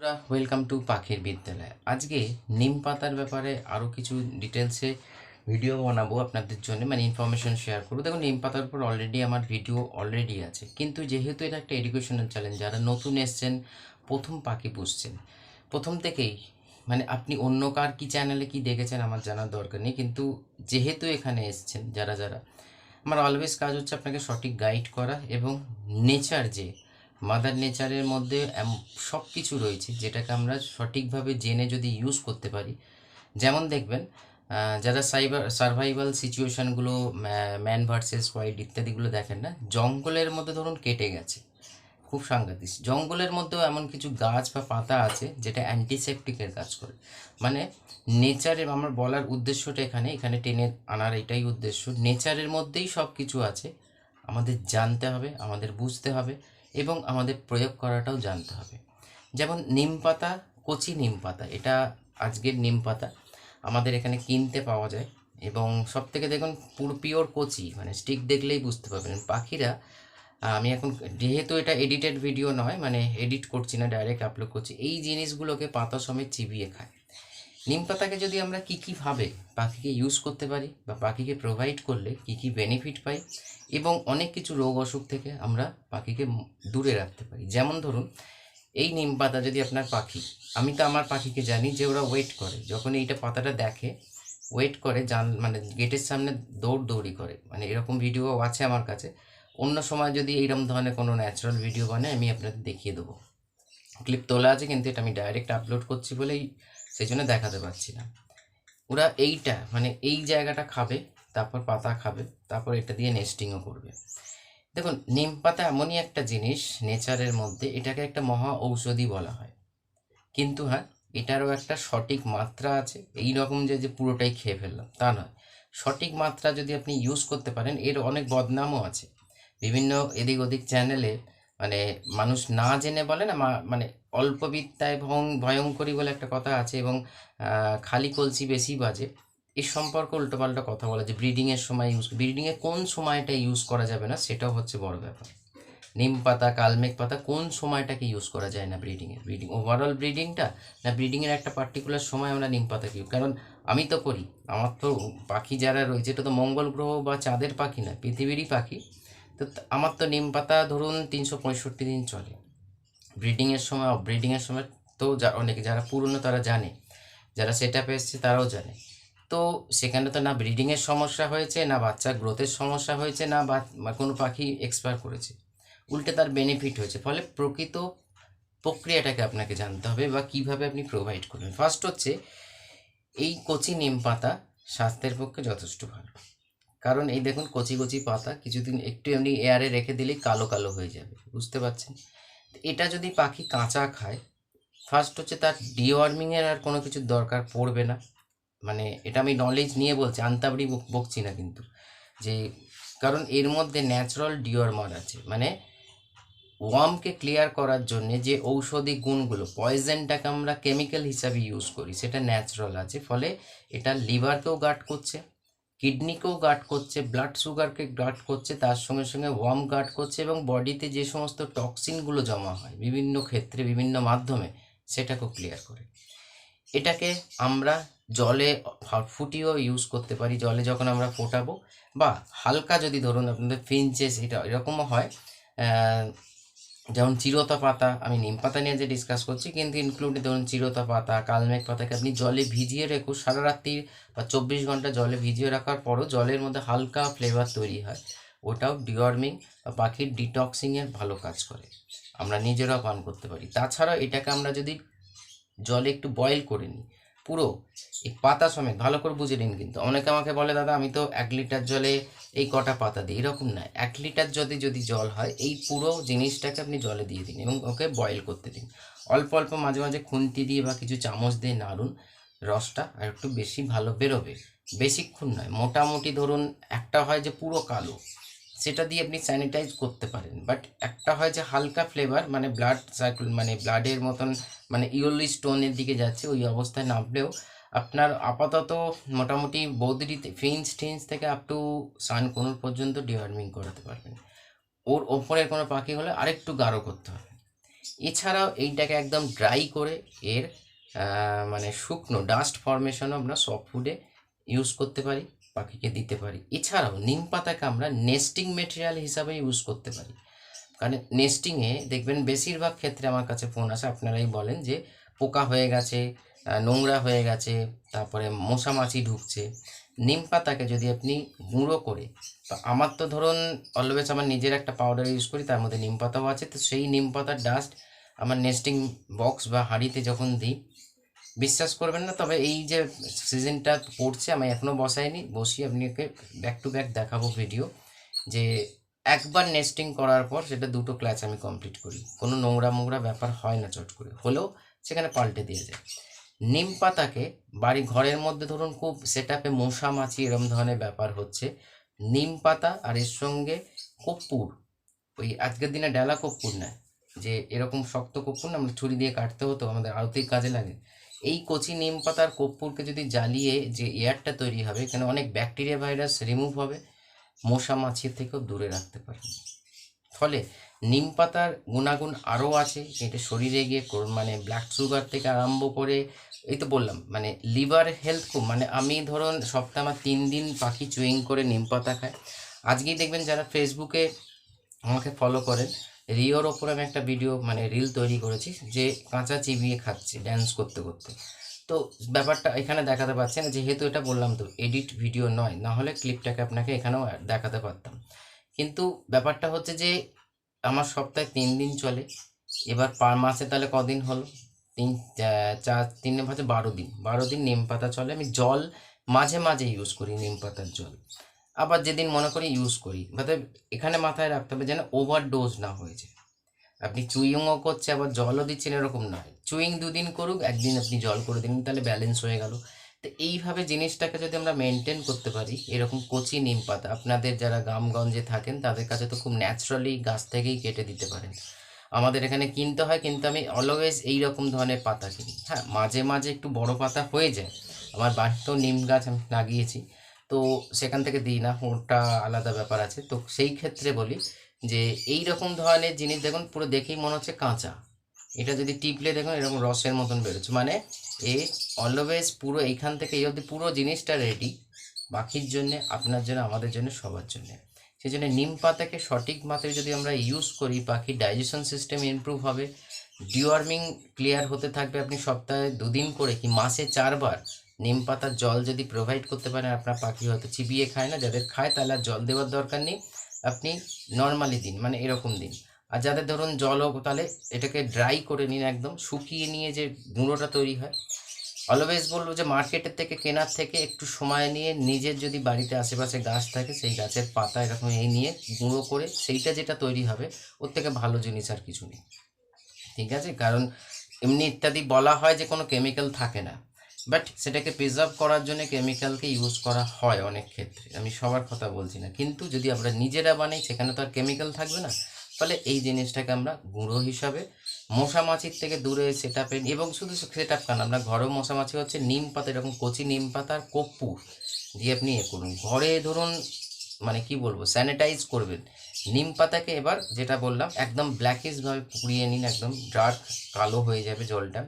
Welcome to পাখির বিদ্যালয়। আজকে নিম পাতার ব্যাপারে আরও কিছু ডিটেলসে ভিডিও বানাবো আপনাদের জন্য মানে ইনফরমেশন শেয়ার করব। দেখুন, নিম পাতার উপর অলরেডি আমার ভিডিও অলরেডি আছে। কিন্তু যেহেতু এটা একটা এডুকেশনাল চ্যালেঞ্জ যারা নতুন এসছেন, প্রথম পাখি পুষছেন, প্রথম থেকেই মানে আপনি অন্য কার কি চ্যানেলে কি দেখেছেন আমার জানার দরকার নেই। কিন্তু যেহেতু এখানে এসছেন, যারা যারা, আমার অলওয়েজ কাজ হচ্ছে আপনাকে সঠিক গাইড করা এবং নেচার যে মাদার নেচারের মধ্যে সব কিছু রয়েছে যেটাকে আমরা সঠিকভাবে জেনে যদি ইউজ করতে পারি। যেমন দেখবেন যারা সাইবার সার্ভাইভাল সিচুয়েশানগুলো ম্যান ভার্সেস হোয়াইট ইত্যাদিগুলো দেখেন না, জঙ্গলের মধ্যে ধরুন কেটে গেছে। খুব সাংঘাতিক। জঙ্গলের মধ্যেও এমন কিছু গাছ বা পাতা আছে যেটা অ্যান্টিসেপটিকের কাজ করে। মানে নেচারের আমার বলার উদ্দেশ্যটা এখানে এখানে টেনে আনার এটাই উদ্দেশ্য। নেচারের মধ্যেই সব কিছু আছে। আমাদের জানতে হবে, আমাদের বুঝতে হবে। এবং আমাদের প্রয়োগ করাটাও জানতে হবে। যেমন নিম পাতা, কচি নিম পাতা, এটা আজকের নিম পাতা। আমাদের এখানে কিনতে পাওয়া যায় এবং সব থেকে দেখুন পুরো পিওর কচি মানে স্টিক দেখলেই বুঝতে পারবেন। পাখিরা আমি এখন যেহেতু এটা এডিটেড ভিডিও নয় মানে এডিট করছি না ডাইরেক্ট আপলোড করছি, এই জিনিসগুলোকে পাতা সমেত চিবিয়ে খায়। নিম পাতাকে যদি আমরা কী কীভাবে পাখিকে ইউজ করতে পারি বা পাখিকে প্রোভাইড করলে কী কী বেনিফিট পাই এবং অনেক কিছু রোগ অসুখ থেকে আমরা পাখিকে দূরে রাখতে পারি। যেমন ধরুন, এই নিম পাতা যদি আপনার পাখি, আমি তো আমার পাখিকে জানি যে ওরা ওয়েট করে, যখন এইটা পাতাটা দেখে ওয়েট করে জান মানে গেটের সামনে দৌড় দৌড়ি করে মানে এরকম ভিডিও আছে আমার কাছে, অন্য সময় যদি এইরকম ধরনের কোনো ন্যাচারাল ভিডিও বানায়, আমি আপনাদের দেখিয়ে দেবো। ক্লিপ তোলা আছে কিন্তু এটা আমি ডাইরেক্ট আপলোড করছি বলেই সেই জন্য দেখাতে পারছি না। ওরা এইটা মানে এই জায়গাটা খাবে, তারপর পাতা খাবে, তারপর এটা দিয়ে নেস্টিংও করবে। দেখুন, নিম পাতা এমনই একটা জিনিস নেচারের মধ্যে, এটাকে একটা মহা ঔষধি বলা হয়। কিন্তু হ্যাঁ এটারও একটা সঠিক মাত্রা আছে। এই রকম যে যে পুরোটাই খেয়ে ফেললাম, তা নয়। সঠিক মাত্রা যদি আপনি ইউজ করতে পারেন, এর অনেক বদনামও আছে। বিভিন্ন এদিক ওদিক চ্যানেলে মানে মানুষ না জেনে বলে না মানে অল্প বিদ্যায় ভয়ং, ভয়ঙ্করী বলে একটা কথা আছে এবং খালি কলসি বেশি বাজে। এই সম্পর্কে উল্টোপাল্টা কথা বলা যে ব্রিডিংয়ের সময় ইউজ ব্রিডিংয়ে কোন সময়টা ইউজ করা যাবে না সেটাও হচ্ছে বড় ব্যাপার। নিম পাতা, কালমেঘ পাতা কোন সময়টাকে ইউজ করা যায় না ব্রিডিংয়ে ব্রিডিং ওভারঅল ব্রিডিংটা না ব্রিডিংয়ের একটা পার্টিকুলার সময় আমরা নিম পাতাকে কারণ আমি তো করি, আমার তো পাখি যারা রয়েছে, এটা তো মঙ্গল গ্রহ বা চাঁদের পাখি না, পৃথিবীরই পাখি। তো আমার তো নিম পাতা ধরুন তিনশো পঁয়ষট্টি দিন চলে। ব্রিডিংয়ের সময় অফ ব্রিডিংয়ের সময় তো যা, অনেকে যারা পুরনো তারা জানে, যারা সেট আপে এসছে তারাও জানে। তো সেখানে তো না ব্রিডিংয়ের সমস্যা হয়েছে, না বাচ্চা গ্রোথের সমস্যা হয়েছে, না বা- কোনো পাখি এক্সপায়ার করেছে। উল্টে তার বেনিফিট হয়েছে। ফলে প্রকৃত প্রক্রিয়াটাকে আপনাকে জানতে হবে বা কীভাবে আপনি প্রোভাইড করবেন। ফার্স্ট হচ্ছে, এই কচি নিম পাতা স্বাস্থ্যের পক্ষে যথেষ্ট ভালো। কারণ এই দেখুন কচি কচি পাতা কিছুদিন একটু এমনি এয়ারে রেখে দিলেই কালো কালো হয়ে যাবে, বুঝতে পারছেন? এটা যদি পাখি কাঁচা খায় ফার্স্ট হচ্ছে তার ডিওয়ার্মিংয়ের আর কোনো কিছুর দরকার পড়বে না। মানে এটা আমি নলেজ নিয়ে বলছি, আন্তাবড়ি বক- বকছি না কিন্তু। যে কারণ এর মধ্যে ন্যাচারাল ডিওয়ার্মার আছে। মানে ওয়ার্মকে ক্লিয়ার করার জন্য যে ঔষধি গুণগুলো পয়জনটাকে আমরা কেমিক্যাল হিসাবে ইউজ করি, সেটা ন্যাচারাল আছে। ফলে এটা লিভারকেও গার্ড করছে। কিডনিকেও গার্ড করছে ব্লাড সুগারকে গার্ড করছে, তার সঙ্গে সঙ্গে ওয়ার্ম গার্ড করছে এবং বডিতে যে সমস্ত টক্সিনগুলো জমা হয় বিভিন্ন ক্ষেত্রে, বিভিন্ন মাধ্যমে, সেটাকেও ক্লিয়ার করে। এটাকে আমরা জলে ফুটিয়েও ইউজ করতে পারি। জলে যখন আমরা ফোটাবো বা হালকা যদি ধরুন আপনাদের ফিনচেস এটা এরকমও হয় যেমন চিরতা পাতা, আমি নিম পাতা নিয়ে যে ডিসকাস করছি, কিন্তু ইনক্লুডে ধরুন চিরতা পাতা, কালমেঘ পাতাকে আপনি জলে ভিজিয়ে রেখো, সারা রাত্রি বা চব্বিশ ঘণ্টা জলে ভিজিয়ে রাখার পরও জলের মধ্যে হালকা ফ্লেভার তৈরি হয়। ওটাও ডিওয়ার্মিং বা পাখির ডিটক্সিংয়ের ভালো কাজ করে। আমরা নিজেরাও পান করতে পারি। তাছাড়াও এটাকে আমরা যদি জলে একটু বয়েল করে নিই পুরো এই পাতা সমেত, ভালো করে বুঝে নিন কিন্তু। অনেকে আমাকে বলে, দাদা, আমি তো এক লিটার জলে এই কটা পাতা দিই। এরকম না, এক লিটার যদি যদি জল হয়, এই পুরো জিনিসটাকে আপনি জলে দিয়ে দিন এবং ওকে বয়েল করতে দিন। অল্প অল্প, মাঝে মাঝে খুন্তি দিয়ে বা কিছু চামচ দিয়ে নাড়ুন, রসটা আর একটু বেশি ভালো বেরোবে। বেশিক্ষণ নয়, মোটামুটি ধরুন একটা হয় যে পুরো কালো। সেটা দিয়ে আপনি স্যানিটাইজ করতে পারেন। বাট একটা হয় যে হালকা ফ্লেভার মানে ব্লাড সার্কুল মানে ব্লাডের মতন মানে ইয়েলি স্টোনের দিকে যাচ্ছে, ওই অবস্থায় নামলেও আপনার আপাতত মোটামুটি বৌদিরিতে ফিন্স টিন্স থেকে আপ টু সানকনুর পর্যন্ত ডিওয়ার্মিং করাতে পারবেন। ওর ওপরের কোনো পাখি হলে আরেকটু গাঢ় করতে হবে। এছাড়াও এইটাকে একদম ড্রাই করে এর মানে শুকনো ডাস্ট ফর্মেশনও আমরা সফট ফুডে ইউজ করতে পারি। পাখিকে দিতে পারি। এছাড়াও নিম পাতাকে আমরা নেস্টিং মেটেরিয়াল হিসাবে ইউজ করতে পারি। কারণ নেস্টিংয়ে দেখবেন বেশিরভাগ ক্ষেত্রে আমার কাছে ফোন আসে, আপনারাই বলেন যে পোকা হয়ে গেছে নোংরা হয়ে গেছে, তারপরে মশা মাছি ঢুকছে। নিম পাতাকে যদি আপনি গুঁড়ো করে, তো আমার তো ধরুন অলওয়েজ আমার নিজের একটা পাউডার ইউজ করি, তার মধ্যে নিম পাতাও আছে, তো সেই নিম পাতার ডাস্ট আমার নেস্টিং বক্স বা হাঁড়িতে যখন দিই বিশ্বাস করবেন না, তবে এই যে সিজনটা পড়ছে, আমি এখনও বসাইনি, বসিয়ে আপনাকে ব্যাক টু ব্যাক দেখাবো ভিডিও যে একবার নেস্টিং করার পর সেটা দুটো ক্লাচ আমি কমপ্লিট করি। কোনো নোংরা মোংরা ব্যাপার হয় না চট করে, হলেও সেখানে পাল্টে দিয়ে যায়। নিম পাতাকে বাড়ি ঘরের মধ্যে ধরুন খুব সেট আপে মশা মাছি এরম ধরনের ব্যাপার হচ্ছে, নিম পাতা আর এর সঙ্গে কর্পূর ওই আজকের দিনে ডালা কর্পূর নেয় যে এরকম শক্ত কপ্পুর না আমরা ছুরি দিয়ে কাটতে হতো, আমাদের আরতির কাজে লাগে এই কচি নিম পাতার কর্পূরকে যদি জ্বালিয়ে যে এয়ারটা তৈরি হবে, এখানে অনেক ব্যাকটেরিয়া ভাইরাস রিমুভ হবে, মশা মাছির থেকেও দূরে রাখতে পারবেন ফলে নিম পাতার গুণাগুণ আরও আছে, এটা শরীরে গিয়ে মানে ব্লাড সুগার থেকে আরম্ভ করে, এই তো বললাম মানে লিভার হেলথ খুব মানে আমি ধরুন সপ্তাহে আমার তিন দিন পাখি চুইং করে নিম পাতা খায়। আজকেই দেখবেন যারা ফেসবুকে আমাকে ফলো করেন রিওর ওপর আমি একটা ভিডিও মানে রিল তৈরি করেছি যে কাঁচা চিবিয়ে খাচ্ছে ড্যান্স করতে করতে। তো ব্যাপারটা এখানে দেখাতে পারছি না, যেহেতু এটা বললাম তো এডিট ভিডিও নয়, না হলে ক্লিপটাকে আপনাকে এখানেও দেখাতে পারতাম। কিন্তু ব্যাপারটা হচ্ছে যে, আমার সপ্তাহে তিন দিন চলে, এবার পার মাসে তাহলে কদিন হলো? তিন চার, তিন মাসে বারো দিন। বারো দিন নিম পাতা চলে, আমি জল মাঝে মাঝে ইউজ করি নিম পাতার জল। আবার যেদিন মনে করি ইউজ করি, অর্থাৎ এখানে মাথায় রাখতে হবে যেন ওভারডোজ না হয়ে যায়। আপনি চুইংও করছে, আবার জলও দিচ্ছেন এরকম নয়। চুইং দুদিন করুক, একদিন আপনি জল করে দিন, তাহলে ব্যালেন্স হয়ে গেল। তো এইভাবে জিনিসটাকে যদি আমরা মেনটেন করতে পারি, এরকম কচি নিম পাতা, আপনাদের যারা গ্রামগঞ্জে থাকেন, তাদের কাছে তো খুব ন্যাচারালি গাছ থেকেই কেটে দিতে পারেন। আমাদের এখানে কিনতে হয়, কিন্তু আমি অলওয়েজ এই রকম ধরনের পাতা কিনি। হ্যাঁ মাঝে মাঝে একটু বড় পাতা হয়ে যায়। আমার বাড়িতেও নিম গাছ আমি লাগিয়েছি। তো সেখান থেকে দিই না, ওটা আলাদা ব্যাপার আছে। তো সেই ক্ষেত্রে বলি যে এই রকম ধরনের জিনিস দেখুন, পুরো দেখেই মনে হচ্ছে কাঁচা। এটা যদি টিপলে দেখুন, এরকম রসের মতন বেরোচ্ছে। মানে এ অলওয়েজ পুরো এইখান থেকে এই অবধি পুরো জিনিসটা রেডি বাকির জন্যে, আপনার জন্য, আমাদের জন্য, সবার জন্য। সেই জন্য নিম পাতাকে সঠিক মাত্রায় যদি আমরা ইউজ করি পাখির ডাইজেশন সিস্টেম ইমপ্রুভ হবে। ডিওয়ার্মিং ক্লিয়ার হতে থাকবে আপনি সপ্তাহে দুদিন করে কি মাসে চারবার নিম পাতার জল যদি প্রোভাইড করতে পারেন, আপনার পাখি হয়তো চিবিয়ে খায় না, যাদের খায় তাহলে আর জল দেওয়ার দরকার নেই। আপনি নর্মালি দিন মানে এরকম দিন। আর যাদের ধরুন জল হোক, তাহলে এটাকে ড্রাই করে নিন একদম, শুকিয়ে নিয়ে যে গুঁড়োটা তৈরি হয়। অলওয়েজ বলব যে মার্কেটের থেকে, কেনার থেকে একটু সময় নিয়ে নিজের যদি বাড়িতে আশেপাশে গাছ থাকে, সেই গাছের পাতা এরকম এই নিয়ে গুঁড়ো করে সেইটা যেটা তৈরি হবে, ওর থেকে ভালো জিনিস আর কিছু নেই। ঠিক আছে? কারণ এমনি ইত্যাদি বলা হয় যে কোনো কেমিক্যাল থাকে না। বাট সেটাকে প্রিজার্ভ করার জন্য কেমিক্যালকে ইউজ করা হয় অনেক ক্ষেত্রে। আমি সবার কথা বলছি না। কিন্তু যদি আমরা নিজেরা বানাই, সেখানে তো আর কেমিক্যাল থাকবে না। ফলে এই জিনিসটাকে আমরা গুঁড়ো হিসাবে মশা মাছির থেকে দূরে সেট আপে এবং শুধু সেট আপ কেন আমরা ঘরেও মশা মাছি হচ্ছে নিম পাতা, এরকম কচি নিম পাতা আর কর্পূর দিয়ে আপনি এ করুন। ঘরে ধরুন মানে কি বলব স্যানিটাইজ করবেন। নিম পাতাকে এবার যেটা বললাম, একদম ব্ল্যাকিশ ভাবে পুড়িয়ে নিন, একদম ডার্ক কালো হয়ে যাবে জলটা।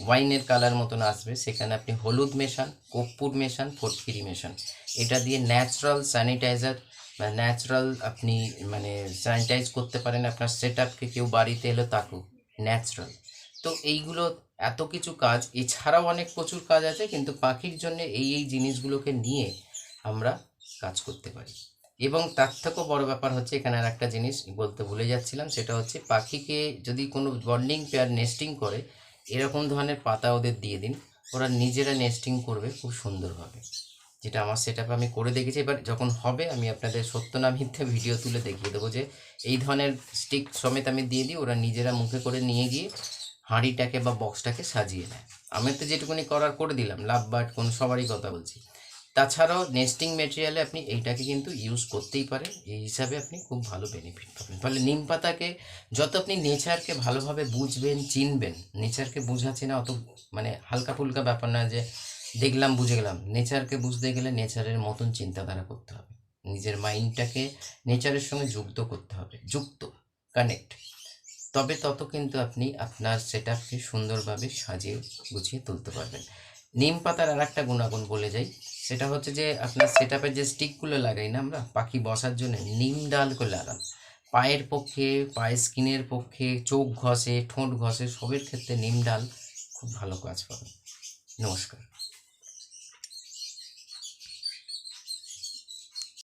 ওয়াইনের কালার মতন আসবে। সেখানে আপনি হলুদ মেশান, কর্পূর মেশান, ফটকিরি মেশান। এটা দিয়ে ন্যাচারাল স্যানিটাইজার বা ন্যাচারাল আপনি মানে স্যানিটাইজ করতে পারেন। আপনার সেট আপকে কেউ বাড়িতে এলো তাকেও ন্যাচারাল তো এইগুলো এত কিছু কাজ, এছাড়াও অনেক প্রচুর কাজ আছে, কিন্তু পাখির জন্য এই এই জিনিসগুলোকে নিয়ে আমরা কাজ করতে পারি। এবং তার থেকেও বড় ব্যাপার হচ্ছে, এখানে আর একটা জিনিস বলতে ভুলে যাচ্ছিলাম, সেটা হচ্ছে পাখিকে যদি কোনো বন্ডিং পেয়ার নেস্টিং করে এরকম ধরনের পাতা ওদের দিয়ে দিন। ওরা নিজেরা নেস্টিং করবে, খুব সুন্দরভাবে যেটা আমার সেট আমি করে দেখেছি। এবার যখন হবে, আমি আপনাদের সত্য না ভিডিও তুলে দেখিয়ে দেবো যে এই ধরনের স্টিক সমেত আমি দিয়ে দিই। ওরা নিজেরা মুখে করে নিয়ে গিয়ে হাঁড়িটাকে বা বক্সটাকে সাজিয়ে নেয়। আমি তো যেটুকুনি করার করে দিলাম, লাভ বাট কোনো সবারই কথা বলছি। তাছাড়াও নেস্টিং মেটেরিয়ালে আপনি এইটাকে কিন্তু ইউজ করতেই পারেন। এই হিসাবে আপনি খুব ভালো বেনিফিট পাবেন। ফলে নিম পাতাকে যত আপনি নেচারকে ভালোভাবে বুঝবেন, চিনবেন, নেচারকে বোঝা চেনা অত মানে হালকা ফুলকা ব্যাপার না যে দেখলাম, বুঝে গেলাম। নেচারকে বুঝতে গেলে নেচারের মতন চিন্তাধারা করতে হবে। নিজের মাইন্ডটাকে নেচারের সঙ্গে যুক্ত করতে হবে। যুক্ত কানেক্ট তবে তত কিন্তু আপনি আপনার সেট সুন্দরভাবে সাজিয়ে গুছিয়ে তুলতে পারবেন। নিম পাতার আর একটা গুণাগুণ বলে যাই সেটা হচ্ছে যে আপনার সেট যে স্টিকগুলো লাগাই না আমরা, পাখি বসার জন্য নিম ডালগুলো লাগান পায়ের পক্ষে, পায়ের স্কিনের পক্ষে, চোখ ঘষে, ঠোঁট ঘষে, সবের ক্ষেত্রে নিম ডাল খুব ভালো কাজ পাবে নমস্কার।